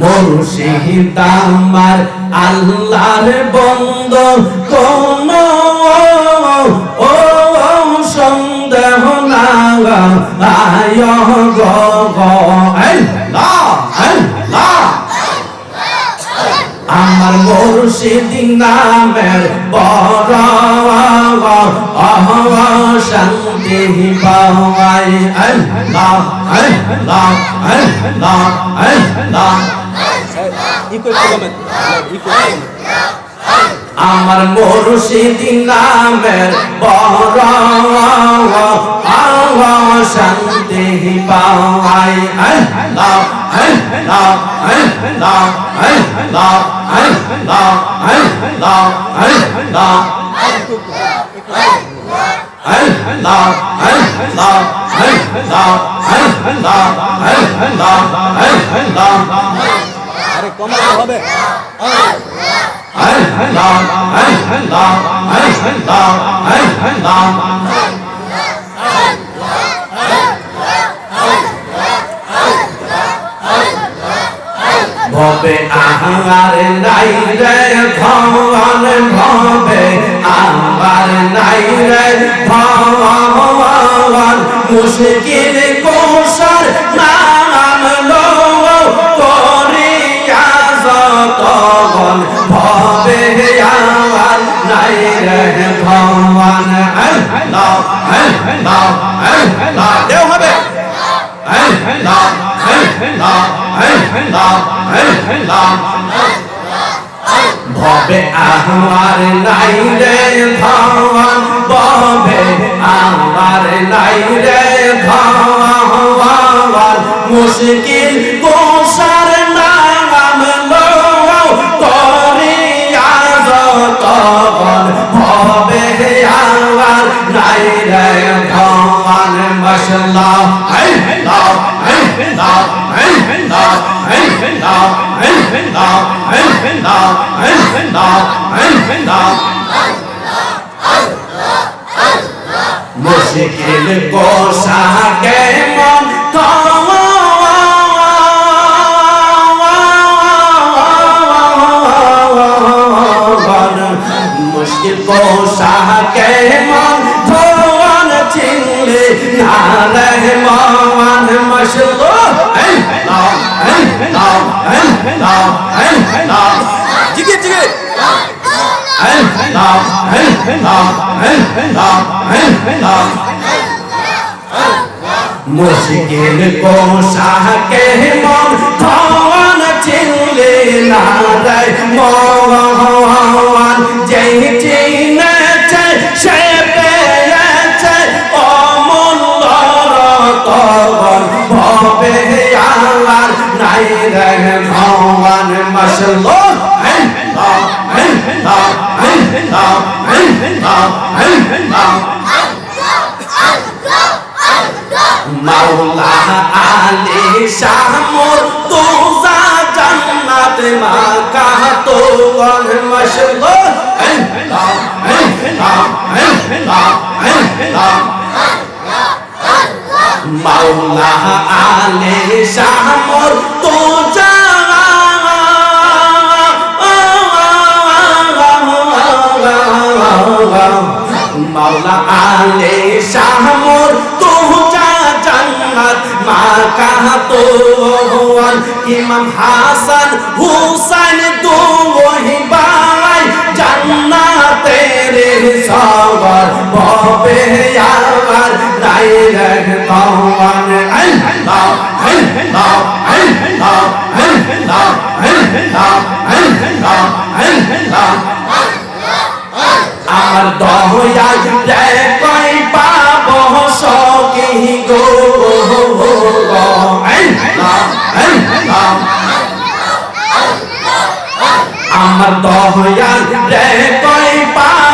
মুর্শিদ আমার আল্লাহর বন্ধ কোন ও সন্দেহ না আয় গো গো আল্লাহ আল্লাহ আমার মুর্শিদ নামের বড় শান্তি পাওয়াই Allah Allah Allah Allah. Echo comment echo আমার মুর্শিদ নামের বড় শান্তি পাওয়াই আল্লাহ আল্লাহ আল্লাহ আল্লাহ। আল্লাহ আল্লাহ আল্লাহ আল্লাহ আল্লাহ আল্লাহ আল্লাহ আল্লাহ আল্লাহ আরে কমাতে আমার নাই রে ভগবান ভবে আমার নাই রে ভগবান মুশকিল কৌশল নাম লো করিয়া যতগণ ভবে আমার নাই রে ভগবান হ্যাঁ নাও হ্যাঁ নাও হ্যাঁ নাও দেও হবে হ্যাঁ নাও ভবে আমার নাই রে ভগবান ভবে আমার নাই রে ভগবান মুশকিল কোষার নাম লো করিয়া যতগণ ভবে আমার নাই রে ভগবান মশলা আল্লাহ মুশকিল কোষা কে মন মুশকিল পোশাকে মন চিনলে না দেয় মন যে চিনেছে, সে পেয়েছে অমূল্য তখন ভবে আল্লাহ মাওলা আলী শাহ মোর তোজা জান্নাত মা কাহা তো আল্লাহ আল্লাহ মাওলা আলী শাহ মোর তোজা মাওলা আলে শাহ মোর ইমাম হাসান হুসাইন দো ওহি বাই জান্নাতের সওয়ার ভবে আমার রে ভগবান আল্লাহ আল্লাহ আল্লাহ আল্লাহ আল্লাহ আল্লাহ আল্লাহ। আমার দয়া রে কই পাব সকি গো। আল্লাহ আল্লাহ আমার দয়া রে কই পাব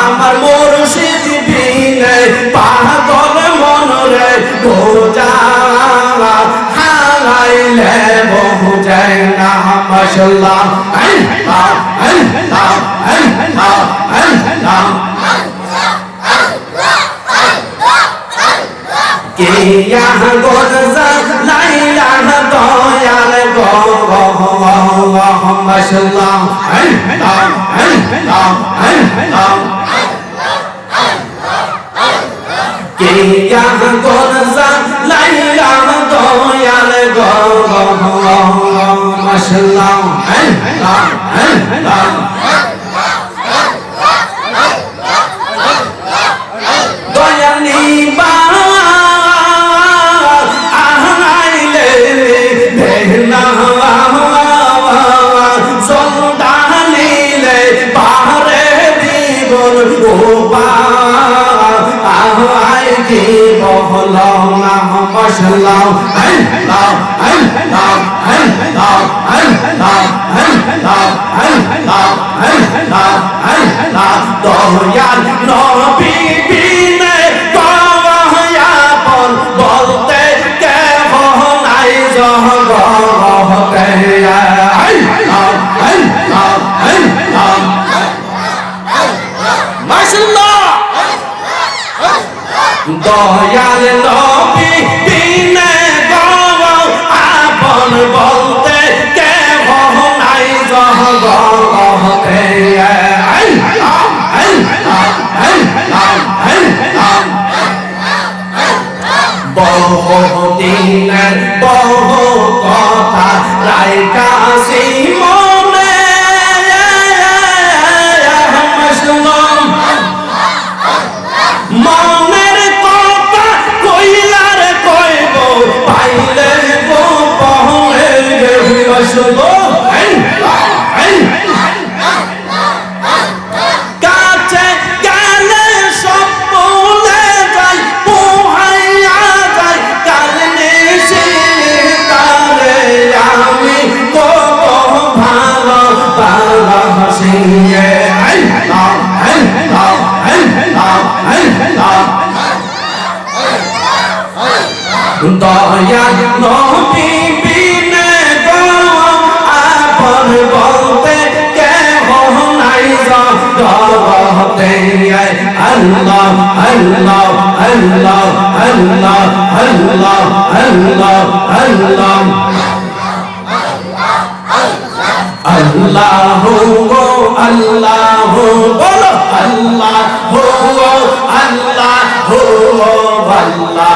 আমার মরুষে দিবি পাগল মনরে গোজা হারাইলে বহু যায় না মশলা কে গোজা লাইলা দয়াল কে ইয়া গোরজা লাইলা দয়াল গো মাশাল্লাহ আল্লাহ আল্লাহ দয়ালি বহল না মশলা আল্লাহ আল্লাহ আল্লাহ আল্লাহ আল্লাহ আল্লাহ আল্লাহ আল্লাহ দয়াল দয়াল নবী, দিনে গো আপন বলতে কে নাই জগতে বহু দিনের বহু কথা রায় কাশী দয়া নবী বিনে গো আপন বলতে কেহ নাই জগতে আল্লাহ আল্লাহ আল্লাহ আল্লাহ আল্লাহ আল্লাহ আল্লাহ। আল্লাহ আল্লাহ বলো আল্লাহ আল্লাহ আল্লাহ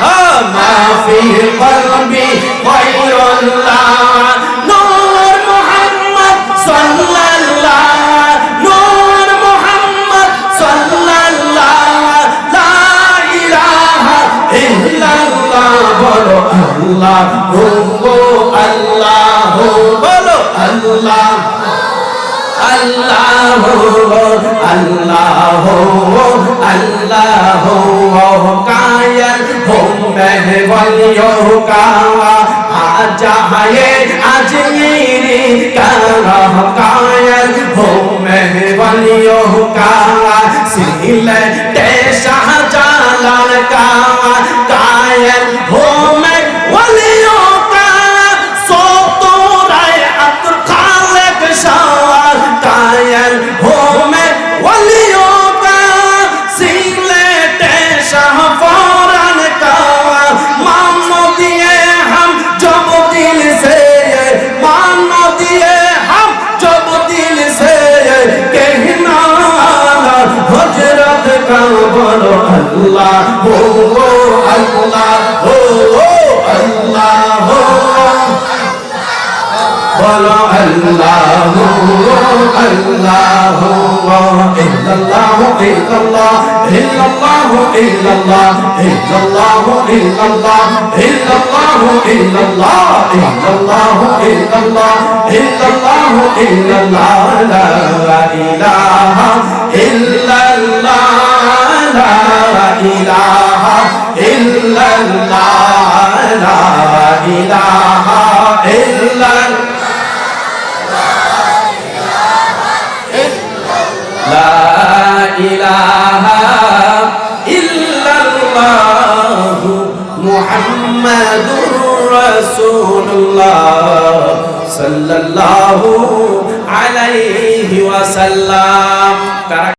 ما في قلبي غير الله نور محمد صلى الله نور محمد صلى الله لا إله إلا الله بلو الله هو الله بلو الله الله الله الله الله वलियों का आजा है अजमेर का कायल। हो मैं महवलियों का सिले शाह जालाल का আল্লাহ ও আল্লাহ ও আল্লাহ। বলো আল্লাহ আল্লাহ ইল্লাল্লাহু ইল্লাল্লাহ ইল্লাল্লাহু ইল্লাল্লাহ ইল্লাল্লাহু ইল্লাল্লাহ ইল্লাল্লাহু ইল্লাল্লাহ ইল্লাল্লাহু ইল্লাল্লাহ ইল্লাল্লাহু ইল্লাল্লাহ, লা ইলাহা ইল্লাল্লাহ। لا إله إلا الله لا إله إلا لا إله إلا الله محمد رسول الله صلى الله عليه وسلم.